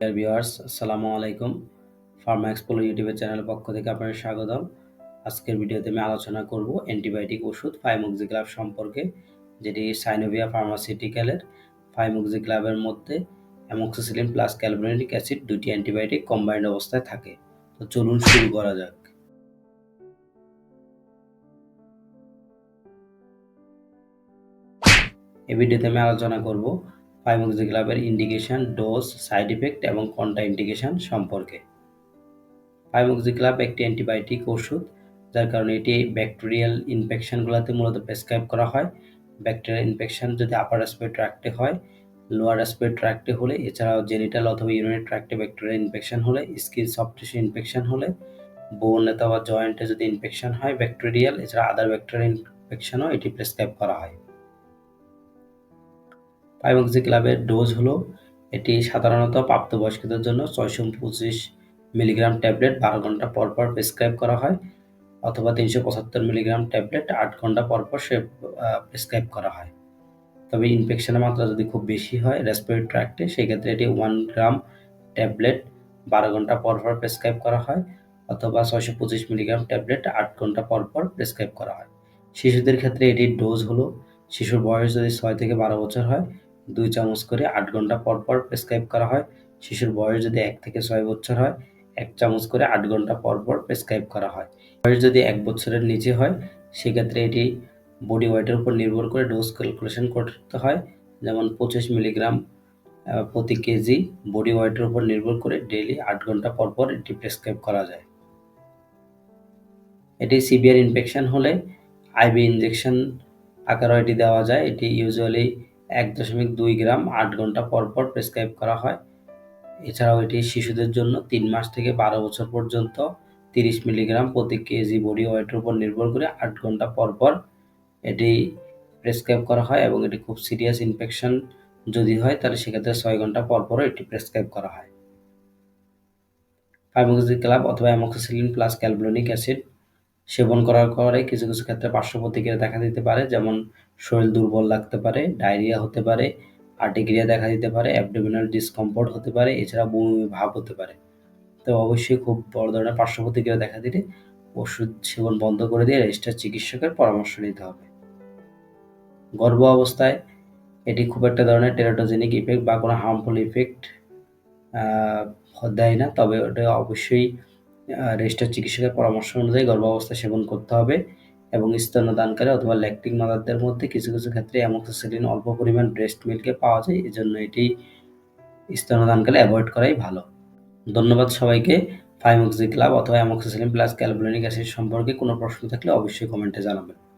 Dear viewers আসসালামু আলাইকুম Pharma explore ইউটিউবের চ্যানেলের পক্ষ থেকে আপনাদের স্বাগতম। আজকের ভিডিওতে আমি আলোচনা করব অ্যান্টিবায়োটিক ওষুধ ফাইমোক্সিক্লাব সম্পর্কে, যেটি সাইনোভিয়া ফার্মাসিউটিক্যালের ফাইমোক্সিক্লাবের মধ্যে অ্যামোক্সিসিলিন প্লাস ক্যালবোনিক অ্যাসিড দুটি অ্যান্টিবায়োটিক কম্বাইন্ড অবস্থায় থাকে। তো চলুন শুরু করা যাক। এই ভিডিওতে আমি আলোচনা করব ফাইমোক্সিক্লাবের ইন্ডিকেশন ডোজ সাইড ইফেক্ট এবং কন্ট্রা ইন্ডিকেশন সম্পর্কে। ফাইমোক্সিক্লাব একটি অ্যান্টিবায়োটিক ওষুধ, যার কারণে এটি ব্যাকটেরিয়াল ইনফেকশনগুলোতে মূলত প্রেসক্রাইব করা হয়। ব্যাকটেরিয়াল ইনফেকশন যদি আপার রেসপিরেটরি ট্র্যাক্টে হয় লোয়ার রেসপিরেটরি ট্র্যাক্টে হলে, এছাড়াও জেনিটাল অথবা ইউরিনারি ট্র্যাক্টে ব্যাকটেরিয়াল ইনফেকশন হলে স্কিন সফট টিস্যু ইনফেকশন হলে বোন অথবা জয়েন্টে যদি ইনফেকশন হয় ব্যাকটেরিয়াল এছাড়া আদার ব্যাকটেরিয়াল ইনফেকশনও এটি প্রেসক্রাইব করা হয়। পাইমক্সি ক্লাবের ডোজ হলো এটি সাধারণত প্রাপ্তবয়স্কদের জন্য ছয়শো পঁচিশ মিলিগ্রাম ট্যাবলেট বারো ঘণ্টা পর পর প্রেসক্রাইব করা হয় অথবা তিনশো পঁচাত্তর মিলিগ্রাম ট্যাবলেট আট ঘণ্টা পর পর সে প্রেসক্রাইব করা হয়। তবে ইনফেকশনের মাত্রা যদি খুব বেশি হয় রেসপিরেটরি ট্র্যাক্টে সেক্ষেত্রে এটি ওয়ান গ্রাম ট্যাবলেট বারো ঘণ্টা পর পর প্রেসক্রাইব করা হয় অথবা ছয়শো পঁচিশ মিলিগ্রাম ট্যাবলেট আট ঘণ্টা পর পর প্রেসক্রাইব করা হয়। শিশুদের ক্ষেত্রে এটির ডোজ হলো, শিশুর বয়স যদি ছয় থেকে বারো বছর হয় দুই চামচ করে আট ঘণ্টা পর পর প্রেসক্রাইব করা হয়। শিশুর বয়স যদি এক থেকে ছয় বছর হয়, এক চামচ করে আট ঘণ্টা পর পর প্রেসক্রাইব করা হয়। বয়স যদি এক বছরের নিচে হয়, সেক্ষেত্রে এটি বডি ওয়েটের উপর নির্ভর করে ডোজ ক্যালকুলেশন করতে হয়। যেমন পঁচিশ মিলিগ্রাম প্রতি কেজি বডি ওয়েটের উপর নির্ভর করে ডেইলি আট ঘণ্টা পর পর এটি প্রেসক্রাইব করা যায়। এটি সিভিয়ার ইনফেকশন হলে আইবি ইনজেকশন আকারও এটি দেওয়া যায়। এটি ইউজুয়ালি এক দশমিক দুই গ্রাম আট ঘণ্টা পর পর প্রেসক্রাইব করা হয়। এছাড়াও এটি শিশুদের জন্য তিন মাস থেকে বারো বছর পর্যন্ত তিরিশ মিলিগ্রাম প্রতি কেজি বডি ওয়েটের উপর নির্ভর করে আট ঘণ্টা পর পর এটি প্রেসক্রাইব করা হয় এবং এটি খুব সিরিয়াস ইনফেকশন যদি হয়, তাহলে সেক্ষেত্রে ছয় ঘণ্টা পর পরও এটি প্রেসক্রাইব করা হয়। ফাইমোক্সি ক্লাব অথবা অ্যামোক্সিসিলিন প্লাস ক্যালব্লোনিক অ্যাসিড সেবন করার পরে কিছু কিছু ক্ষেত্রে পার্শ্ব প্রতিক্রিয়া দেখা দিতে পারে, যেমন শরীর দুর্বল লাগতে পারে ডায়রিয়া হতে পারে আর্টিক্রিয়া দেখা দিতে পারে অ্যাবডোমিনাল ডিসকমফোর্ট হতে পারে, এছাড়া বমি ভাব হতে পারে। তো অবশ্যই খুব বড় ধরনের পার্শ্ব প্রতিক্রিয়া দেখা দিলে ওষুধ সেবন বন্ধ করে দিয়ে রেজিস্টার চিকিৎসকের পরামর্শ নিতে হবে। গর্ভ অবস্থায় এটি খুব একটা ধরনের টেরাটোজেনিক ইফেক্ট বা কোনো হার্মফুল ইফেক্ট দেয় না, তবে ওটা অবশ্যই রেজিস্টার চিকিৎসকের পরামর্শ অনুযায়ী গর্ভ গর্ভাবস্থা সেবন করতে হবে। এবং স্তন্যদানকারী অথবা ল্যাকটিক মাদারদের মধ্যে কিছু কিছু ক্ষেত্রে অ্যামোক্সিসিলিন অল্প পরিমাণ ব্রেস্ট মিল্কে পাওয়া যায় এই জন্য এটি স্তন্যদানকালে অ্যাভয়েড করাই ভালো। ধন্যবাদ সবাইকে। ফাইমোক্সি ক্লাব অথবা অ্যামোক্সিসিলিন প্লাস ক্যালবুলিনিক অ্যাসিড সম্পর্কে কোনো প্রশ্ন থাকলে অবশ্যই কমেন্টে জানাবেন।